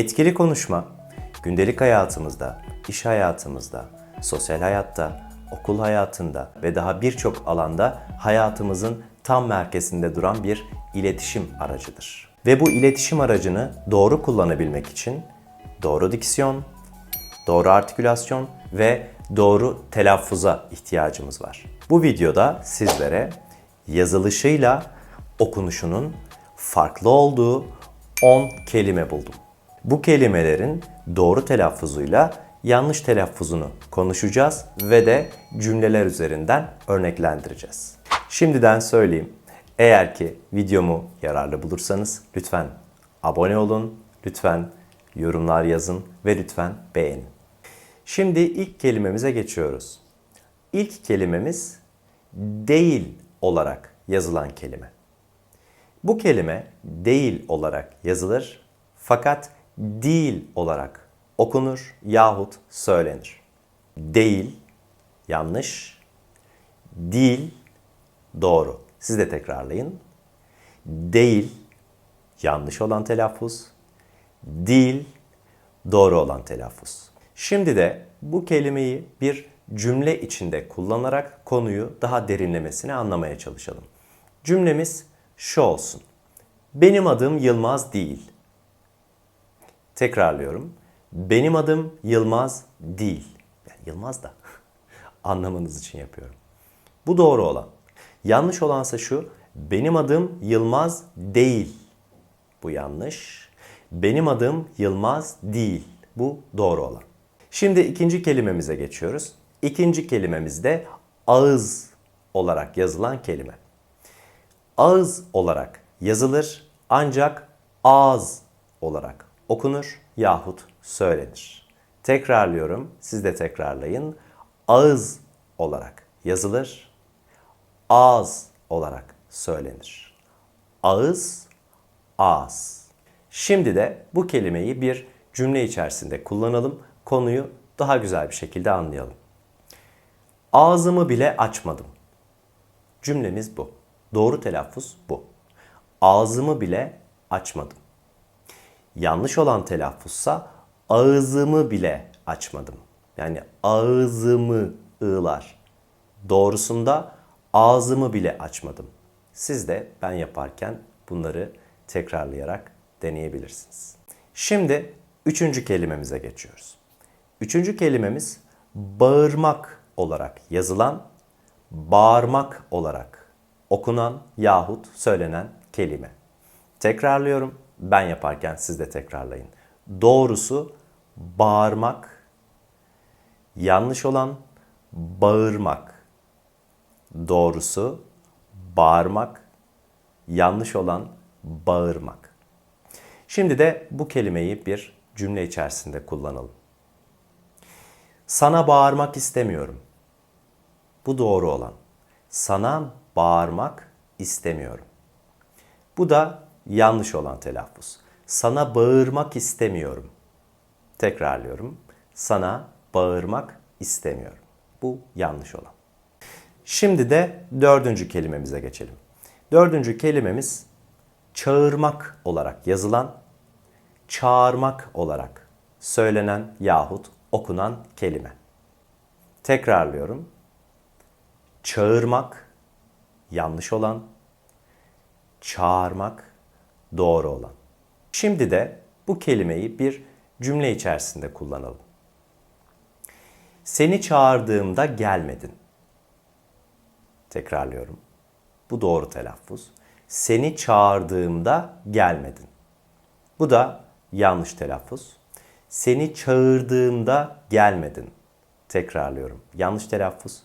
Etkili konuşma, gündelik hayatımızda, iş hayatımızda, sosyal hayatta, okul hayatında ve daha birçok alanda hayatımızın tam merkezinde duran bir iletişim aracıdır. Ve bu iletişim aracını doğru kullanabilmek için doğru diksiyon, doğru artikülasyon ve doğru telaffuza ihtiyacımız var. Bu videoda sizlere yazılışıyla okunuşunun farklı olduğu 10 kelime buldum. Bu kelimelerin doğru telaffuzuyla yanlış telaffuzunu konuşacağız ve de cümleler üzerinden örneklendireceğiz. Şimdiden söyleyeyim. Eğer ki videomu yararlı bulursanız lütfen abone olun, lütfen yorumlar yazın ve lütfen beğenin. Şimdi ilk kelimemize geçiyoruz. İlk kelimemiz değil olarak yazılan kelime. Bu kelime değil olarak yazılır fakat değil olarak okunur yahut söylenir. Değil yanlış, değil doğru. Siz de tekrarlayın. Değil yanlış olan telaffuz, değil doğru olan telaffuz. Şimdi de bu kelimeyi bir cümle içinde kullanarak konuyu daha derinlemesine anlamaya çalışalım. Cümlemiz şu olsun. Benim adım Yılmaz değil. Tekrarlıyorum. Benim adım Yılmaz değil. Yani Yılmaz da anlamanız için yapıyorum. Bu doğru olan. Yanlış olansa şu. Benim adım Yılmaz değil. Bu yanlış. Benim adım Yılmaz değil. Bu doğru olan. Şimdi ikinci kelimemize geçiyoruz. İkinci kelimemiz de ağız olarak yazılan kelime. Ağız olarak yazılır ancak ağız olarak okunur yahut söylenir. Tekrarlıyorum, siz de tekrarlayın. Ağız olarak yazılır, ağız olarak söylenir. Ağız, ağız. Şimdi de bu kelimeyi bir cümle içerisinde kullanalım. Konuyu daha güzel bir şekilde anlayalım. Ağzımı bile açmadım. Cümlemiz bu. Doğru telaffuz bu. Ağzımı bile açmadım. Yanlış olan telaffuzsa ağzımı bile açmadım. Yani ağzımı ığlar. Doğrusunda ağzımı bile açmadım. Siz de ben yaparken bunları tekrarlayarak deneyebilirsiniz. Şimdi üçüncü kelimemize geçiyoruz. Üçüncü kelimemiz bağırmak olarak yazılan, bağırmak olarak okunan yahut söylenen kelime. Tekrarlıyorum. Ben yaparken siz de tekrarlayın. Doğrusu bağırmak, yanlış olan bağırmak. Doğrusu bağırmak, yanlış olan bağırmak. Şimdi de bu kelimeyi bir cümle içerisinde kullanalım. Sana bağırmak istemiyorum. Bu doğru olan. Sana bağırmak istemiyorum. Bu da yanlış olan telaffuz. Sana bağırmak istemiyorum. Tekrarlıyorum. Sana bağırmak istemiyorum. Bu yanlış olan. Şimdi de dördüncü kelimemize geçelim. Dördüncü kelimemiz çağırmak olarak yazılan, çağırmak olarak söylenen yahut okunan kelime. Tekrarlıyorum. Çağırmak yanlış olan, çağırmak doğru olan. Şimdi de bu kelimeyi bir cümle içerisinde kullanalım. Seni çağırdığımda gelmedin. Tekrarlıyorum. Bu doğru telaffuz. Seni çağırdığımda gelmedin. Bu da yanlış telaffuz. Seni çağırdığımda gelmedin. Tekrarlıyorum. Yanlış telaffuz.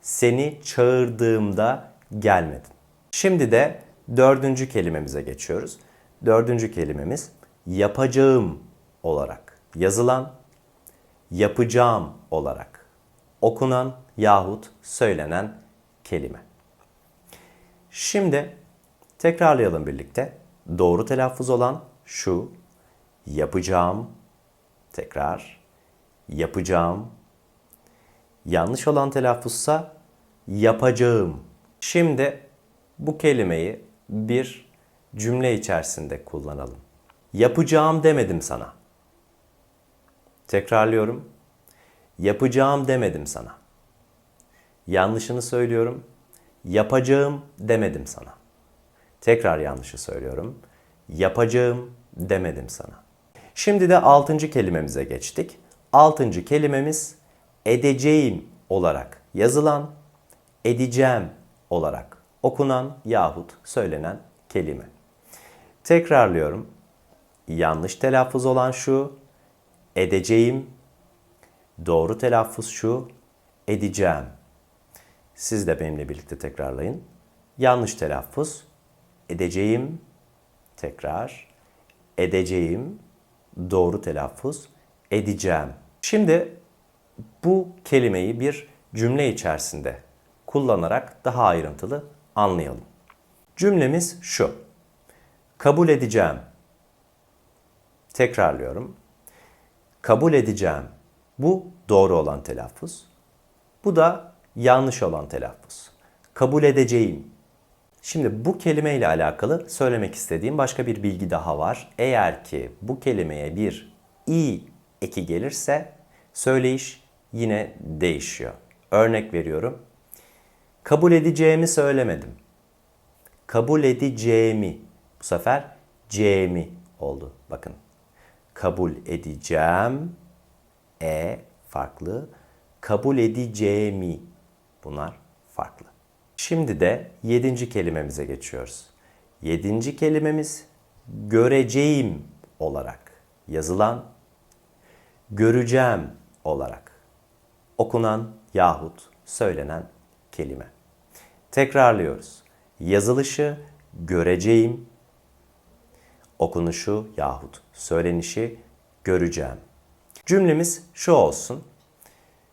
Seni çağırdığımda gelmedin. Şimdi de dördüncü kelimemize geçiyoruz. Dördüncü kelimemiz yapacağım olarak yazılan, yapacağım olarak okunan yahut söylenen kelime. Şimdi tekrarlayalım birlikte. Doğru telaffuz olan şu yapacağım tekrar yapacağım. Yanlış olan telaffuzsa yapacağım. Şimdi bu kelimeyi bir cümle içerisinde kullanalım. Yapacağım demedim sana. Tekrarlıyorum. Yapacağım demedim sana. Yanlışını söylüyorum. Yapacağım demedim sana. Tekrar yanlışı söylüyorum. Yapacağım demedim sana. Şimdi de altıncı kelimemize geçtik. Altıncı kelimemiz edeceğim olarak yazılan, edeceğim olarak okunan yahut söylenen kelime. Tekrarlıyorum. Yanlış telaffuz olan şu, edeceğim. Doğru telaffuz şu, edeceğim. Siz de benimle birlikte tekrarlayın. Yanlış telaffuz, edeceğim, tekrar, edeceğim, doğru telaffuz, edeceğim. Şimdi bu kelimeyi bir cümle içerisinde kullanarak daha ayrıntılı anlayalım. Cümlemiz şu. Kabul edeceğim. Tekrarlıyorum. Kabul edeceğim. Bu doğru olan telaffuz. Bu da yanlış olan telaffuz. Kabul edeceğim. Şimdi bu kelime ile alakalı söylemek istediğim başka bir bilgi daha var. Eğer ki bu kelimeye bir i eki gelirse söyleyiş yine değişiyor. Örnek veriyorum. Kabul edeceğimi söylemedim. Kabul edeceğimi. Bu sefer c'mi oldu. Bakın. Kabul edeceğim. E farklı. Kabul edeceğimi. Bunlar farklı. Şimdi de yedinci kelimemize geçiyoruz. Yedinci kelimemiz göreceğim olarak yazılan, göreceğim olarak okunan yahut söylenen kelime. Tekrarlıyoruz. Yazılışı göreceğim, okunuşu yahut söylenişi göreceğim. Cümlemiz şu olsun.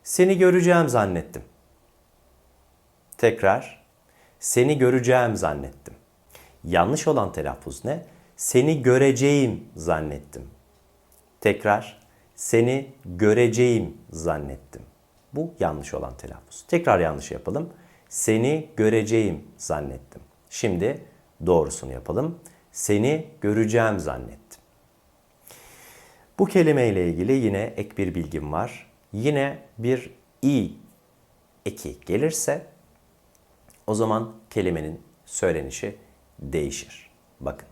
Seni göreceğim zannettim. Tekrar. Seni göreceğim zannettim. Yanlış olan telaffuz ne? Seni göreceğim zannettim. Tekrar. Seni göreceğim zannettim. Bu yanlış olan telaffuz. Tekrar yanlış yapalım. Seni göreceğim zannettim. Şimdi doğrusunu yapalım. Seni göreceğim zannettim. Bu kelime ile ilgili yine ek bir bilgim var. Yine bir i eki gelirse o zaman kelimenin söylenişi değişir. Bakın.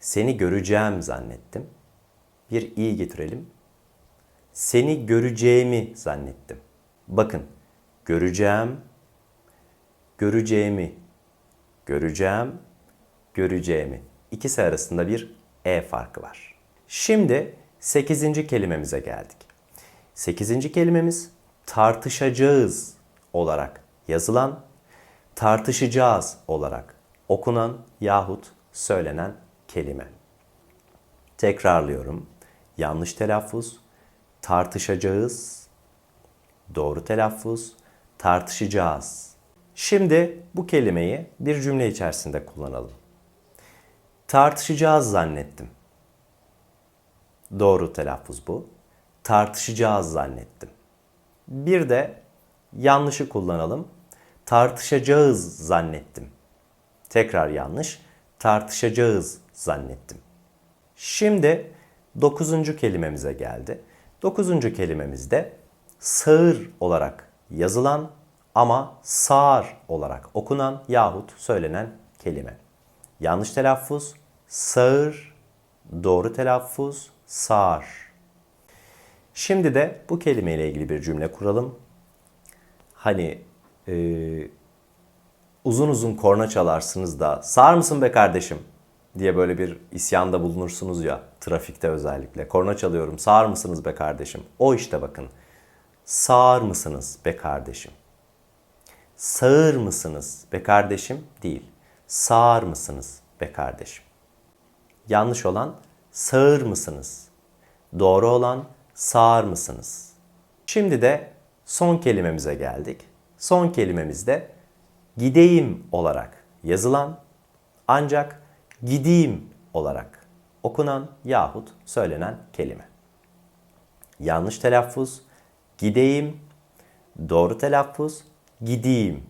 Seni göreceğim zannettim. Bir i getirelim. Seni göreceğimi zannettim. Bakın. Göreceğim, göreceğimi, göreceğim, göreceğimi. İkisi arasında bir e farkı var. Şimdi 8. kelimemize geldik. 8. kelimemiz tartışacağız olarak yazılan, tartışacağız olarak okunan yahut söylenen kelime. Tekrarlıyorum. Yanlış telaffuz, tartışacağız, doğru telaffuz, tartışacağız. Şimdi bu kelimeyi bir cümle içerisinde kullanalım. Tartışacağız zannettim. Doğru telaffuz bu. Tartışacağız zannettim. Bir de yanlışı kullanalım. Tartışacağız zannettim. Tekrar yanlış. Tartışacağız zannettim. Şimdi dokuzuncu kelimemize geldi. Dokuzuncu kelimemizde sağır olarak yazılan ama sağır olarak okunan yahut söylenen kelime. Yanlış telaffuz sağır, doğru telaffuz sağır. Şimdi de bu kelimeyle ilgili bir cümle kuralım. Hani e, uzun uzun korna çalarsınız da sağır mısın be kardeşim diye böyle bir isyanda bulunursunuz ya trafikte özellikle. Korna çalıyorum sağır mısınız be kardeşim? O işte bakın. Sağır mısınız be kardeşim? Sağır mısınız be kardeşim? Değil. Sağır mısınız be kardeşim? Yanlış olan sağır mısınız? Doğru olan sağır mısınız? Şimdi de son kelimemize geldik. Son kelimemizde gideyim olarak yazılan ancak gideyim olarak okunan yahut söylenen kelime. Yanlış telaffuz gideyim, doğru telaffuz gideyim.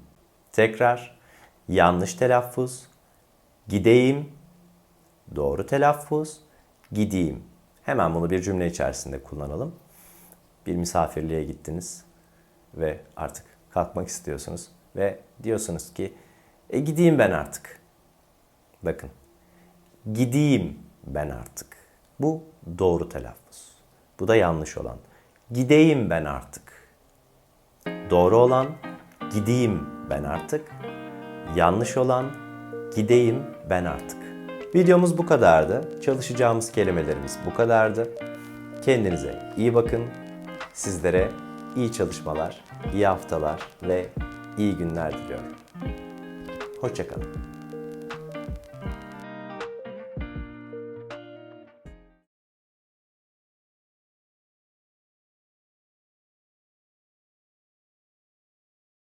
Tekrar yanlış telaffuz gideyim, doğru telaffuz gideyim. Hemen bunu bir cümle içerisinde kullanalım. bir misafirliğe gittiniz ve artık kalkmak istiyorsunuz ve diyorsunuz ki e gideyim ben artık. Bakın gideyim ben artık. Bu doğru telaffuz. Bu da yanlış olan. Gideyim ben artık. Doğru olan gideyim ben artık. Yanlış olan gideyim ben artık. Videomuz bu kadardı. Çalışacağımız kelimelerimiz bu kadardı. Kendinize iyi bakın. Sizlere iyi çalışmalar, iyi haftalar ve iyi günler diliyorum. Hoşçakalın.